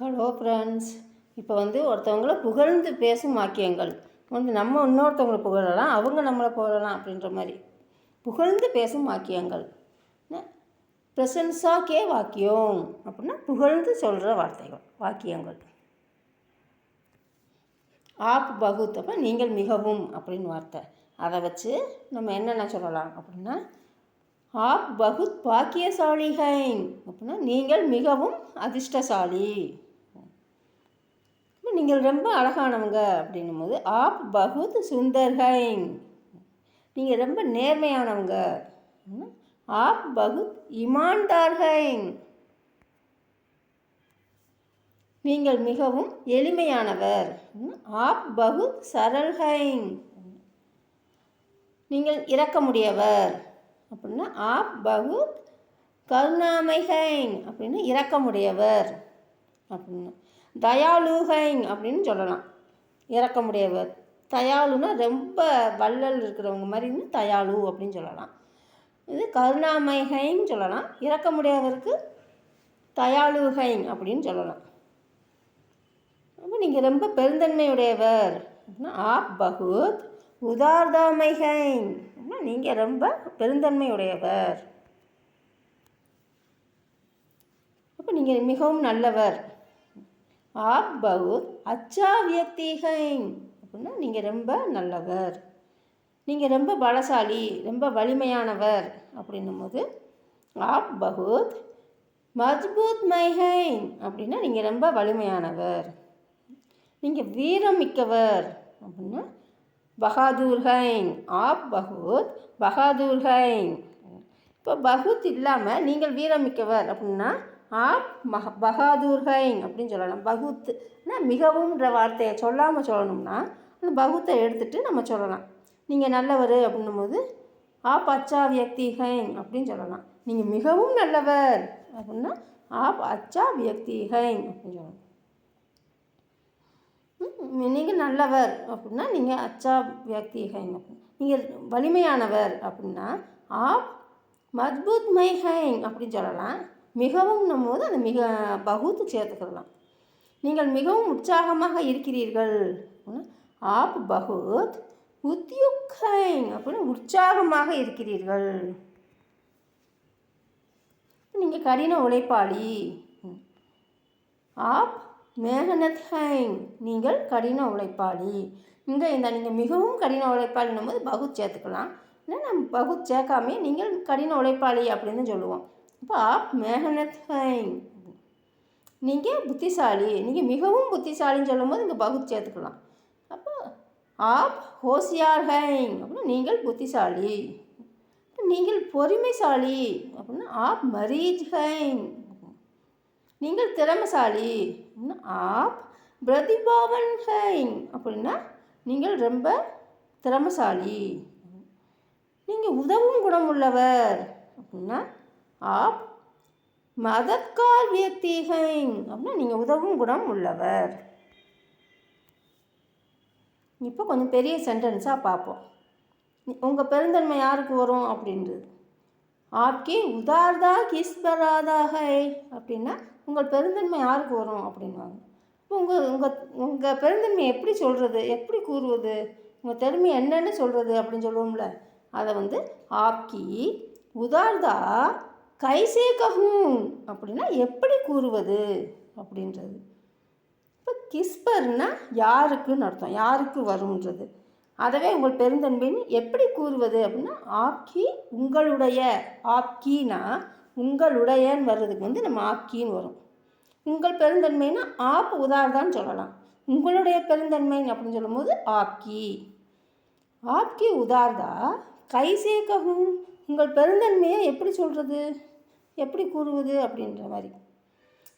Hello friends இப்போ வந்து ஒருத்தவங்கள புகழ்ந்து பேசும் வாக்கியங்கள். வந்து நம்ம இன்னொருத்தவங்களை புகழலாம் அவங்க நம்மளை புகழலாம் அப்படின்ற மாதிரி. புகழ்ந்து பேசும் வாக்கியங்கள். ப்ரெசன்ஸாக கே வாக்கியம். அப்படின்னா புகழ்ந்து சொல்கிற வார்த்தைகள் வாக்கியங்கள். ஆப் பகுத் அப்போ நீங்கள் மிகவும் அப்படின்னு வார்த்தை. அதை வச்சு நம்ம என்னென்ன சொல்லலாம் அப்படின்னா ஆப் பகுத் பாக்கியசாலிகை. அப்படின்னா நீங்கள் மிகவும் அதிர்ஷ்டசாலி. நீங்கள் ரொம்ப அழகானவங்க அப்படின்னும் போது ஆப் பகுத் சுந்தர்கைன் நீங்கள் ரொம்ப நேர்மையானவங்க. ஆப் பகுத் இமான்தார்கைன் நீங்கள் மிகவும் எளிமையானவர். ஆப் பகுத் சரல்ஹைங் நீங்கள் இறக்கமுடையவர் அப்படின்னா ஆப் பகுத் கருணாமைகைன் அப்படின்னு இறக்கமுடையவர் அப்படின்னு தயாளுகைன் அப்படின்னு சொல்லலாம். இறக்கமுடையவர் தயாளுனா ரொம்ப வள்ளல் இருக்கிறவங்க மாதிரின்னு தயாளு அப்படின்னு சொல்லலாம். இது கருணாமைகைன்னு சொல்லலாம். இறக்கமுடையவருக்கு தயாளுகைன் அப்படின்னு சொல்லலாம். அப்போ நீங்கள் ரொம்ப பெருந்தன்மையுடையவர் அப்படின்னா ஆப் பகுத் உதார்தாமைகைன் அப்படின்னா நீங்கள் ரொம்ப பெருந்தன்மையுடையவர். அப்போ நீங்கள் மிகவும் நல்லவர். ஆப் பகுத் அச்சா வியக்திகைன் அப்படின்னா நீங்கள் ரொம்ப நல்லவர். நீங்கள் ரொம்ப பலசாலி ரொம்ப வலிமையானவர் அப்படின்னும் போது ஆப் பகுத் மஜ்பூத் மைஹைன் அப்படின்னா நீங்கள் ரொம்ப வலிமையானவர். நீங்கள் வீரம் மிக்கவர் அப்படின்னா பகாதூர்ஹைன். ஆப் பகுத் பகாதூர்ஹைன். இப்போ பகுத் இல்லாமல் நீங்கள் வீரம் மிக்கவர் அப்படின்னா ஆப் மஹ பகாதூர்ஹைன் அப்படின்னு சொல்லலாம். பகுத்துனா மிகவும்ன்ற வார்த்தையை சொல்லாமல் சொல்லணும்னா அந்த பகுத்தை எடுத்துகிட்டு நம்ம சொல்லலாம். நீங்கள் நல்லவர் அப்படின்னும் போது ஆப் அச்சா வியக்திகைங் அப்படின்னு சொல்லலாம். நீங்கள் மிகவும் நல்லவர் அப்படின்னா ஆப் அச்சா வியக்திகைன் அப்படின்னு சொல்லலாம். நீங்கள் நல்லவர் அப்படின்னா நீங்கள் அச்சா வியக்திகைன் நீங்கள் வலிமையானவர் அப்படின்னா ஆப் மத்பூத் மைஹைங் அப்படின்னு சொல்லலாம். மிகவும் போது அந்த மிக பகுத்து சேர்த்துக்கலாம். நீங்கள் மிகவும் உற்சாகமாக இருக்கிறீர்கள். ஆப் பகுத் உத்யுக்கைன் அப்படின்னு உற்சாகமாக இருக்கிறீர்கள். நீங்கள் கடின உழைப்பாளி. ஆப் மேகனத் ஹைங் நீங்கள் கடின உழைப்பாளி. இங்கே இந்த நீங்கள் மிகவும் கடின உழைப்பாளின்னும் போது பகுத் சேர்த்துக்கலாம். இல்லை நம்ம பகுத் சேர்க்காமே நீங்கள் கடின உழைப்பாளி அப்படின்னு சொல்லுவோம். அப்போ ஆப் மேகனத் ஹைன் நீங்கள் புத்திசாலி. நீங்கள் மிகவும் புத்திசாலின்னு சொல்லும்போது இங்கே பகுதி சேர்த்துக்கலாம். அப்போ ஆப் ஹோசியார் ஹைங் அப்படின்னா நீங்கள் புத்திசாலி. நீங்கள் பொறுமைசாலி. அப்படின்னா ஆப் மரீஜ் ஹைங் நீங்கள் திறமைசாலி. அப்படின்னா ஆப் பிரதிபாவன் ஹைங் அப்படின்னா நீங்கள் ரொம்ப திறமைசாலி. நீங்கள் உதவும் குணம் உள்ளவர் அப்படின்னா ஆப் மதக்கால் வியக்திகைன் அப்படின்னா நீங்கள் உதவும் குணம் உள்ளவர். இப்போ கொஞ்சம் பெரிய சென்டென்ஸாக பார்ப்போம். உங்கள் பெருந்தன்மை யாருக்கு வரும் அப்படின்றது. ஆப்கே உதார்தா கிஸ்பராதா அப்படின்னா உங்கள் பெருந்தன்மை யாருக்கு வரும் அப்படின்வாங்க உங்கள் உங்கள் உங்கள் பெருந்தன்மை எப்படி சொல்கிறது எப்படி கூறுவது? உங்கள் திறமை என்னன்னு சொல்கிறது அப்படின்னு சொல்லுவோம்ல. அதை வந்து ஆப்கி உதார்தா கைசே கஹூம் அப்படின்னா எப்படி கூறுவது அப்படின்றது. இப்போ கிஸ்பர்னா யாருக்குன்னு அர்த்தம் யாருக்கு வரும்ன்றது. அதவே உங்கள் பெருந்தன்மைன்னு எப்படி கூறுவது அப்படின்னா ஆப்கி உங்களுடைய ஆப்கினா உங்களுடையன்னு வர்றதுக்கு வந்து நம்ம ஆப்கின்னு வரும். உங்கள் பெருந்தன்மைனா ஆப் உதார்தான்னு சொல்லலாம். உங்களுடைய பெருந்தன்மை அப்படின்னு சொல்லும்போது ஆப்கி ஆப்கி உதார்தா கைசே ககும் உங்கள் பெருந்தன்மையை எப்படி சொல்கிறது எப்படி கூறுவது அப்படின்ற மாதிரி.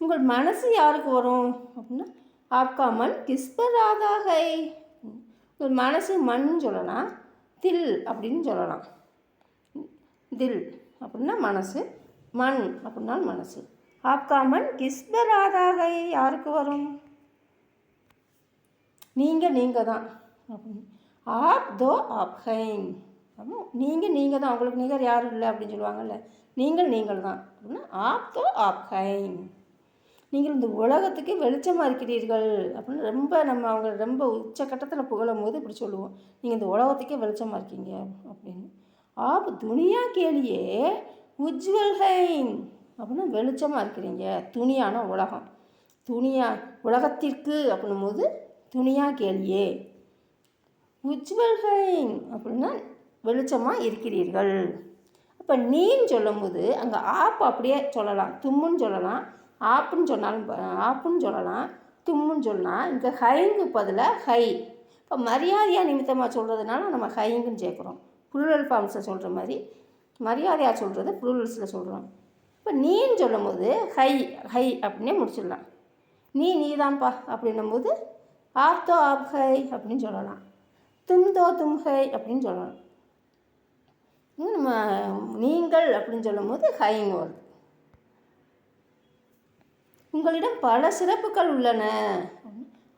உங்கள் மனசு யாருக்கு வரும்? அப்படின்னா ஆப்கா மண் கிஸ்பராதாகை. உங்கள் மனசு மண் சொல்லலாம் தில் அப்படின்னு சொல்லலாம். தில் அப்படின்னா மனசு மண் அப்படின்னால் மனசு. ஆப்கா மண் கிஸ்பராதாகை யாருக்கு வரும்? நீங்கள் நீங்கள் தான் அப்படின்னு ஆப் தோ ஆப் ஹைன் அப்போ நீங்கள் நீங்கள் தான் உங்களுக்கு நிகர் யாரும் இல்லை அப்படின்னு சொல்லுவாங்கல்ல. நீங்கள் நீங்கள் தான் அப்படின்னா ஆப் தோ ஆப் ஹைன் நீங்கள் இந்த உலகத்துக்கு வெளிச்சமாக இருக்கிறீர்கள் அப்படின்னு ரொம்ப நம்ம அவங்க ரொம்ப உச்சக்கட்டத்தில் புகழும் போது இப்படி சொல்லுவோம். நீங்கள் இந்த உலகத்துக்கே வெளிச்சமாக இருக்கீங்க அப்படின்னு. ஆப் துணியா கேளியே உஜ்வல் ஹைன். அப்படின்னா வெளிச்சமாக இருக்கிறீங்க. துணியான உலகம். துணியா உலகத்திற்கு அப்படின்னும் போது துணியா கேளியே உஜ்வல் ஹைன் அப்படின்னா வெளிச்சமாக இருக்கிறீர்கள். அப்போ நீன்னு சொல்லும்போது அங்கே ஆப் அப்படியே சொல்லலாம். தும்முன்னு சொல்லலாம். ஆப்புன்னு சொன்னாலும் ஆப்புன்னு சொல்லலாம். தும்முன்னு சொல்லலாம். இங்கே ஹைங்கு பதிலாக ஹை. இப்போ மரியாதையாக நிமித்தமாக சொல்கிறதுனால நம்ம ஹைங்குன்னு சேர்க்குறோம் புளுரல் ஃபார்ம்ஸில் சொல்கிற மாதிரி மரியாதையாக சொல்கிறது புளுரல்ஸில் சொல்கிறோம் இப்போ நீன்னு சொல்லும்போது ஹை ஹை அப்படின்னே முடிச்சிடலாம். நீ நீதான்ப்பா அப்படின்னும் போது ஆப் தோ ஆப் ஹை அப்படின்னு சொல்லலாம். தும் தோ தும் ஹை அப்படின்னு சொல்லலாம். நம்ம நீங்கள் அப்படின்னு சொல்லும்போது ஹைங் வருது உங்களிடம் பல சிறப்புகள் உள்ளன.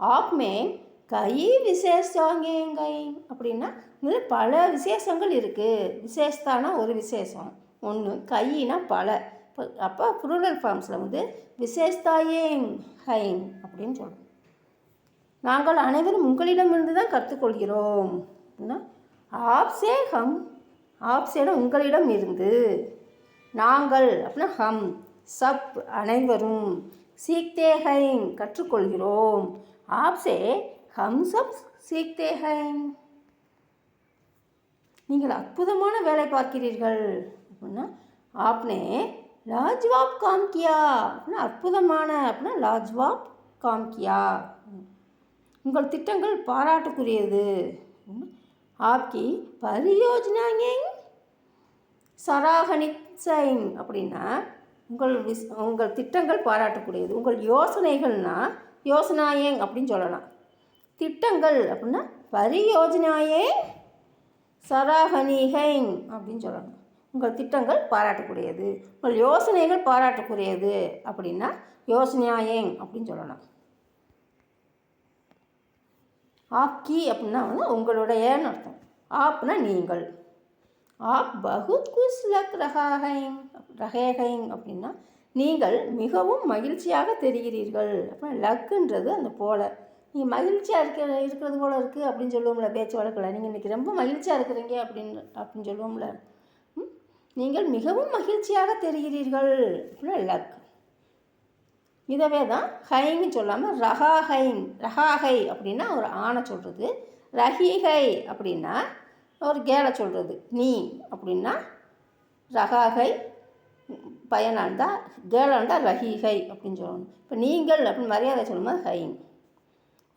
ஆப் மேன் கை விசேஷாங்கேங்கை அப்படின்னா இதில் பல விசேஷங்கள் இருக்குது விசேஷத்தானா ஒரு விசேஷம். ஒன்று கையினா பல. இப்போ அப்போ புரூரல் ஃபார்ம்ஸில் வந்து விசேஷத்தாயேங் ஹைங் அப்படின்னு சொல்கிறோம் நாங்கள் அனைவரும் உங்களிடமிருந்து தான் கற்றுக்கொள்கிறோம். அப்படின்னா ஆப்சே ஹம் ஆப்சேன உங்களிடம் இருந்து. நாங்கள் அப்படின்னா ஹம் சப் அனைவரும் சீக்தேகைங் கற்றுக்கொள்கிறோம். ஆப்சே ஹம் சப் சீக்தேகைங் நீங்கள் அற்புதமான வேலை பார்க்கிறீர்கள். அப்படின்னா ஆப்னே லாஜ்வாப் காம்கியா. அப்படின்னா அற்புதமான அப்படின்னா லாஜ்வாப் காம்கியா. உங்கள் திட்டங்கள் பாராட்டுக்குரியது. ஆப்கி பரியோஜனாங்க சராகனித் சைன் அப்படின்னா உங்கள் விஸ் உங்கள் திட்டங்கள் பாராட்டக்கூடியது. உங்கள் யோசனைகள்னா யோசனாயேங் அப்படின்னு சொல்லலாம். திட்டங்கள் அப்படின்னா பரியோஜனாயே சராகனிகைங் அப்படின்னு சொல்லணும். உங்கள் திட்டங்கள் பாராட்டக்கூடியது. உங்கள் யோசனைகள் பாராட்டக்கூடியது அப்படின்னா யோசனையாயேங் அப்படின்னு சொல்லலாம். ஆக்கி அப்படின்னா வந்து உங்களுடையன்னு அர்த்தம். ஆப்னா நீங்கள். ஆப் பகுத் குஸ் லக் ரஹாஹைங் ரஹேஹைங் அப்படின்னா நீங்கள் மிகவும் மகிழ்ச்சியாக தெரிகிறீர்கள். அப்படின்னா லக்குன்றது அந்த போல. நீங்கள் மகிழ்ச்சியாக இருக்கிற இருக்கிறது போல இருக்குது அப்படின்னு சொல்லுவோம்ல பேச்சு வழக்கில். நீங்கள் இன்றைக்கி ரொம்ப மகிழ்ச்சியாக இருக்கிறீங்க அப்படின்னு அப்படின்னு சொல்லுவோம்ல. ம்? நீங்கள் மிகவும் மகிழ்ச்சியாக தெரிகிறீர்கள். அப்படின்னா லக் இதவே தான் ஹைன்னு சொல்லாமல் ரஹாஹைன் ரஹாஹை அப்படின்னா ஒரு ஆணை சொல்கிறது ரஹிஹை அப்படின்னா ஒரு கேலை சொல்கிறது நீ அப்படின்னா ரஹாஹை பையனாண்டா கேளாண்டா ரஹிஹை அப்படின்னு சொல்லணும். இப்போ நீங்கள் அப்படின்னு மரியாதை சொல்லும்போது ஹைன்.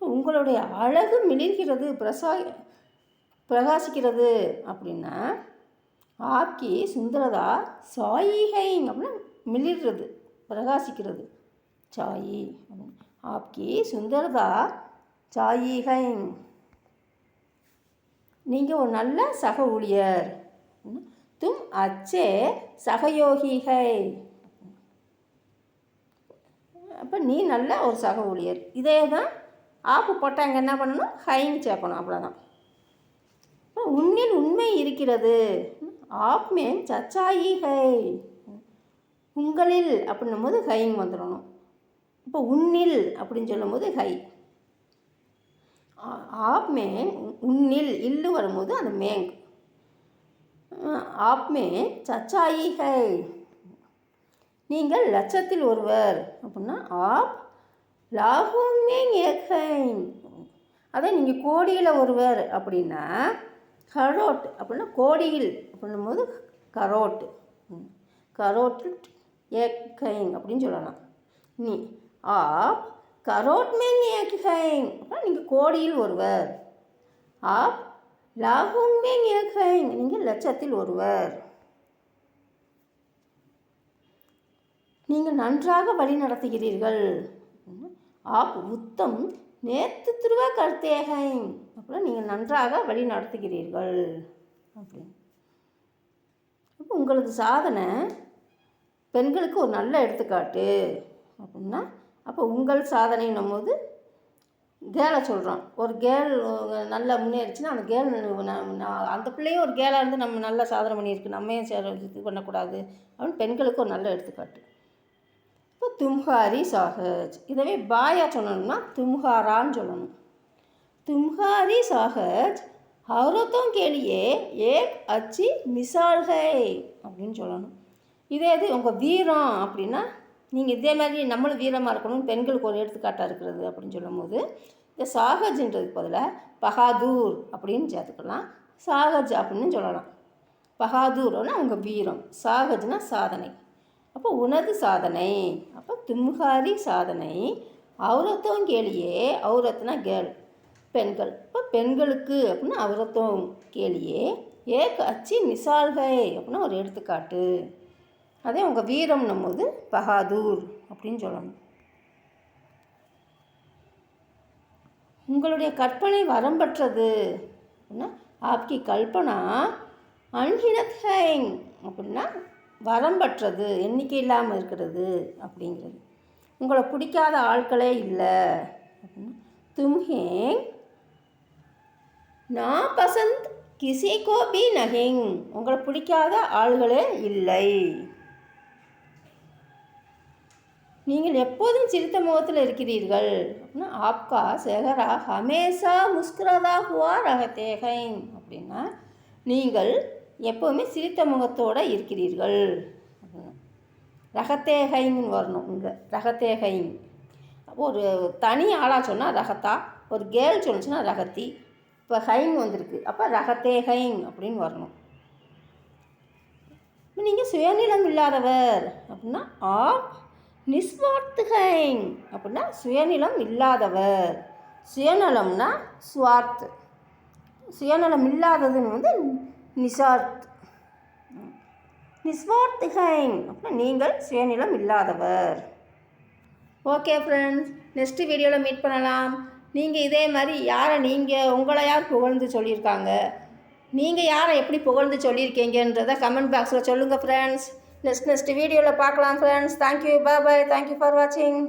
உங்களுடைய அழகு மிளிர்கிறது பிரசா பிரகாசிக்கிறது அப்படின்னா ஆப்கி சுந்தரதா சாயிஹைங் அப்படின்னா மிளிர்றது பிரகாசிக்கிறது. சாயி. ஆப்கி சுந்தரதா சாயிஹைங் நீங்கள் ஒரு நல்ல சக ஊழியர். தும் அச்சே சகயோகிகை அப்போ நீ நல்ல ஒரு சக ஊழியர். இதே தான் ஆப்பு போட்டாங்க என்ன பண்ணணும்? ஹைன்னு சேர்க்கணும் அவ்வளோதான் உன்னில் உண்மை இருக்கிறது. ஆப் மேன் சச்சாயி ஹை உங்களில் அப்படின்னும் போது ஹைங் வந்துடணும். இப்போ உன்னில் அப்படின்னு சொல்லும்போது ஹை. ஆப் மேன் உன்னில் இல்லு வரும்போது அந்த மேங் ஆப் மேன் சச்சாயி ஹை. நீங்கள் லட்சத்தில் ஒருவர் அப்படின்னா ஆப் லாகுமேங் ஏகைன் அதே நீங்கள் கோடியில் ஒருவர் அப்படின்னா கரோட் அப்படின்னா கோடியில் அப்படின்னும் போது கரோட் கரோட் ஏக்கைங் அப்படின்னு சொல்லலாம். நீ ஆப் கரோட் மேங் ஏகைன் நீங்கள் கோடியில் ஒருவர். ஆப் லாகும் மேங் நீங்கள் லட்சத்தில் ஒருவர். நீங்கள் நன்றாக வழி நடத்துகிறீர்கள். ஆப் உத்தம் நேத்துருவ கர்த்தேகைங் அப்புறம் நீங்கள் நன்றாக வழி நடத்துகிறீர்கள். அப்படின்னு அப்போ உங்களது சாதனை பெண்களுக்கு ஒரு நல்ல எடுத்துக்காட்டு. அப்படின்னா அப்போ உங்கள் சாதனைன்னும் போது கேலை சொல்கிறோம் ஒரு கேள் நல்லா முன்னேறிச்சுன்னா அந்த கேள் அந்த பிள்ளையும் ஒரு கேளாக இருந்து நம்ம நல்லா சாதனை பண்ணியிருக்கு. நம்மையும் சேர இது பண்ணக்கூடாது? அப்படின்னு பெண்களுக்கு ஒரு நல்ல எடுத்துக்காட்டு. இப்போ தும்ஹாரி சாகஜ். இதவே பாயா சொல்லணும்னா தும்ஹாரான்னு சொல்லணும். தும்ஹாரி சாகஜ் அவரத்தும் கேளியே ஏக் அச்சி மிசால்கை அப்படின்னு சொல்லணும். இதே இது உங்கள் வீரம் அப்படின்னா நீங்கள் இதே மாதிரி நம்மளும் வீரமாக இருக்கணும் பெண்களுக்கு ஒரு எடுத்துக்காட்டாக இருக்கிறது அப்படின்னு சொல்லும்போது இந்த சாகஜ்ன்றதுக்கு பதிலாக பகாதூர் அப்படின்னு சேர்த்துக்கலாம். சாகஜ் அப்படின்னு சொல்லலாம். பகாதூர்னா உங்கள் வீரம். சாகஜ்னா சாதனை. அப்போ உனது சாதனை. அப்போ தும்ஹாரி சாதனை. அவுரத்தும் கேளியே. அவுரத்னா கேர்ள் பெண்கள். இப்போ பெண்களுக்கு அப்படின்னா அவுரத்தும் கேளியே. ஏக் அச்சி மிசால்கை அப்படின்னா ஒரு எடுத்துக்காட்டு. அதே உங்கள் வீரம்னும் போது பகாதூர் அப்படின்னு சொல்லணும். உங்களுடைய கற்பனை வரம்பற்றது அப்படின்னா ஆப்கி கல்பனா அன்ஹினத் ஹைங் அப்படின்னா வரம்பற்றது எண்ணிக்கை இல்லாமல் இருக்கிறது அப்படிங்கிறது. உங்களை பிடிக்காத ஆட்களே இல்லை. அப்படின்னா தும்ஹேங் நான் பசந்த் கிசி கோபி நகிங். உங்களை பிடிக்காத ஆள்களே இல்லை. நீங்கள் எப்போதும் சிரித்த முகத்தில் இருக்கிறீர்கள். அப்படின்னா ஆப்கா செஹரா ஹமேசா முஸ்கரதா ஹுவா ரகத்தேகைன் அப்படின்னா நீங்கள் எப்போவுமே சிரித்த முகத்தோடு இருக்கிறீர்கள். ரகத்தேகைன்னு வரணும் இங்கே. ரகத்தேகைன் ஒரு தனி ஆளாக சொன்னால் ரகத்தா ஒரு கேர்ள் சொல்லுச்சுன்னா ரகத்தி. இப்போ ஹைங் வந்திருக்கு. அப்போ ரகத்தே ஹைங் அப்படின்னு வரணும். நீங்கள் சுயநிலம் இல்லாதவர். அப்படின்னா ஆப் நிஸ்வார்த்துகை அப்படின்னா சுயநிலம் இல்லாதவர். சுயநலம்னா சுவார்த். சுயநலம் இல்லாததுன்னு வந்து நிசார்த். நிஸ்வார்த்து அப்படின்னா நீங்கள் சுயநிலம் இல்லாதவர். ஓகே ஃப்ரெண்ட்ஸ் நெக்ஸ்ட் வீடியோவில் மீட் பண்ணலாம். நீங்கள் இதே மாதிரி யாரை நீங்கள் உங்களை யார் புகழ்ந்து சொல்லியிருக்காங்க? நீங்கள் யாரை எப்படி புகழ்ந்து சொல்லியிருக்கீங்கன்றதை கமெண்ட் பாக்ஸில் சொல்லுங்கள் ஃப்ரெண்ட்ஸ். நெக்ஸ்ட் நெக்ஸ்ட் வீடியோவில் பார்க்கலாம் friends thank you bye bye thank you for வாட்சிங்